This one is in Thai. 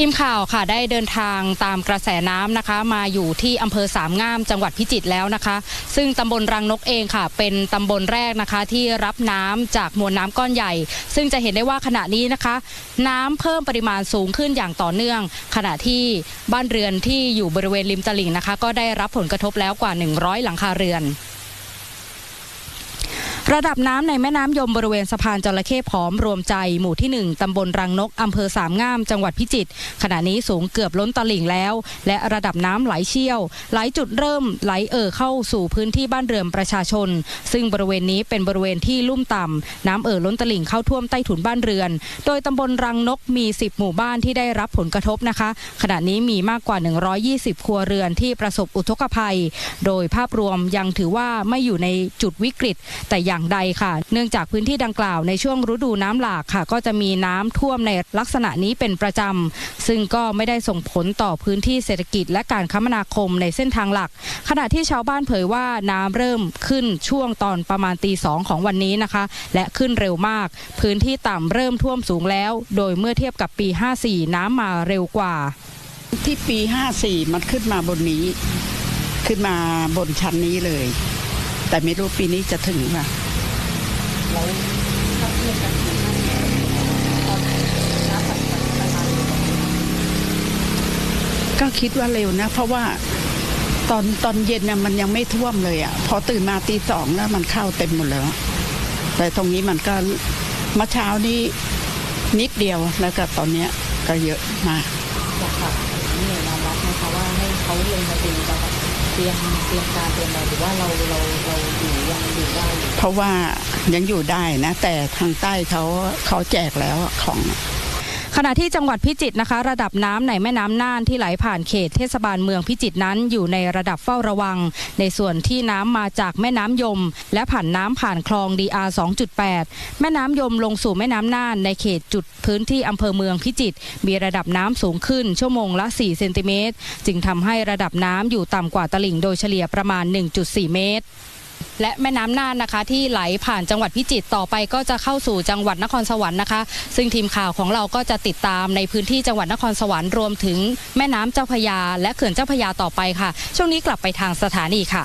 ทีมข่าวค่ะได้เดินทางตามกระแสน้ำนะคะ มาอยู่ที่อำเภอสามงามจังหวัดพิจิตรแล้วนะคะ ซึ่งตำบลรังนกเองค่ะ เป็นตำบลแรกนะคะ ที่รับน้ำจากมวลน้ำก้อนใหญ่ ซึ่งจะเห็นได้ว่าขณะนี้นะคะ น้ำเพิ่มปริมาณสูงขึ้นอย่างต่อเนื่อง ขณะที่บ้านเรือนที่อยู่บริเวณริมตลิ่งนะคะ ก็ได้รับผลกระทบแล้วกว่า 100 หลังคาเรือน ระดับน้ำในแม่น้ำยมบริเวณสะพานจระเข้ผอมรวมใจหมู่ที่ 1ตำบลรังนกอำเภอสามงาม จังหวัดพิจิตรขณะนี้สูงเกือบล้นตลิ่งแล้ว และระดับน้ำไหลเชี่ยว หลายจุดเริ่มไหลเอ่อเข้าสู่พื้นที่บ้านเรือนประชาชน ซึ่งบริเวณนี้เป็นบริเวณที่ลุ่มต่ำน้ำเอ่อล้นตลิ่งเข้าท่วมใต้ถุนบ้านเรือน โดยตำบลรังนกมี 10 หมู่บ้านที่ได้รับผลกระทบนะคะ ขณะนี้มีมากกว่า 120 ครัวเรือนที่ประสบอุทกภัย โดยภาพรวมยังถือว่าไม่อยู่ในจุดวิกฤต แต่อย่างใดค่ะ เนื่องจากพื้นที่ดังกล่าวในช่วงฤดูน้ำหลากค่ะ ก็จะมีน้ำท่วมในลักษณะนี้เป็นประจำซึ่งก็ไม่ได้ส่งผลต่อพื้นที่เศรษฐกิจและการคมนาคมในเส้นทางหลัก ขณะที่ชาวบ้านเผยว่าน้ำเริ่มขึ้นช่วงตอนประมาณตีสองของวันนี้นะคะ และขึ้นเร็วมาก พื้นที่ต่ำเริ่มท่วมสูงแล้ว โดยเมื่อเทียบกับปี 54 น้ำมาเร็วกว่า ที่ปี 54 มันขึ้นมาบนนี้ ขึ้นมาบนชั้นนี้เลย แต่ไม่รู้ปีนี้จะถึงป่ะก็คิดว่าเร็วนะ เพราะว่าตอนตอนเย็นเนี่ยมันยังไม่ท่วมเลยอะ่ะ พอตื่นมาตีสองแล้วมันเข้าเต็มหมดแล้ว แต่ตรงนี้มันก็เมื่อเช้านี้นิดเดียวแล้วก็ตอนเนี้ยก็เยอะมากนี่ยอมรับไหมคะว่าให้เขาลงมาดูเราแบบ เตรียมเตรียมการเตรียมอะไรหรือว่าเราเราเราอยู่ยังอยู่ได้ เพราะว่ายังอยู่ได้นะ แต่ทางใต้เขาเขาแจกแล้วของ ขณะที่จังหวัดพิจิตรนะคะ ระดับน้ำในแม่น้ำน่านที่ไหลผ่านเขตเทศบาลเมืองพิจิตรนั้นอยู่ในระดับเฝ้าระวัง ในส่วนที่น้ำมาจากแม่น้ำยม และผ่านน้ำผ่านคลอง DR 2.8 แม่น้ำยมลงสู่แม่น้ำน่านในเขตจุดพื้นที่อำเภอเมืองพิจิตรมีระดับน้ำสูงขึ้นชั่วโมงละ 4 เซนติเมตรจึงทำให้ระดับน้ำอยู่ต่ำกว่าตลิ่งโดยเฉลี่ยประมาณ 1.4 เมตร และแม่น้ำน่านนะคะ ที่ไหลผ่านจังหวัดพิจิตรต่อไปก็จะเข้าสู่จังหวัดนครสวรรค์นะคะ ซึ่งทีมข่าวของเราก็จะติดตามในพื้นที่จังหวัดนครสวรรค์รวมถึงแม่น้ำเจ้าพยา และเขื่อนเจ้าพยาต่อไปค่ะ ช่วงนี้กลับไปทางสถานีค่ะ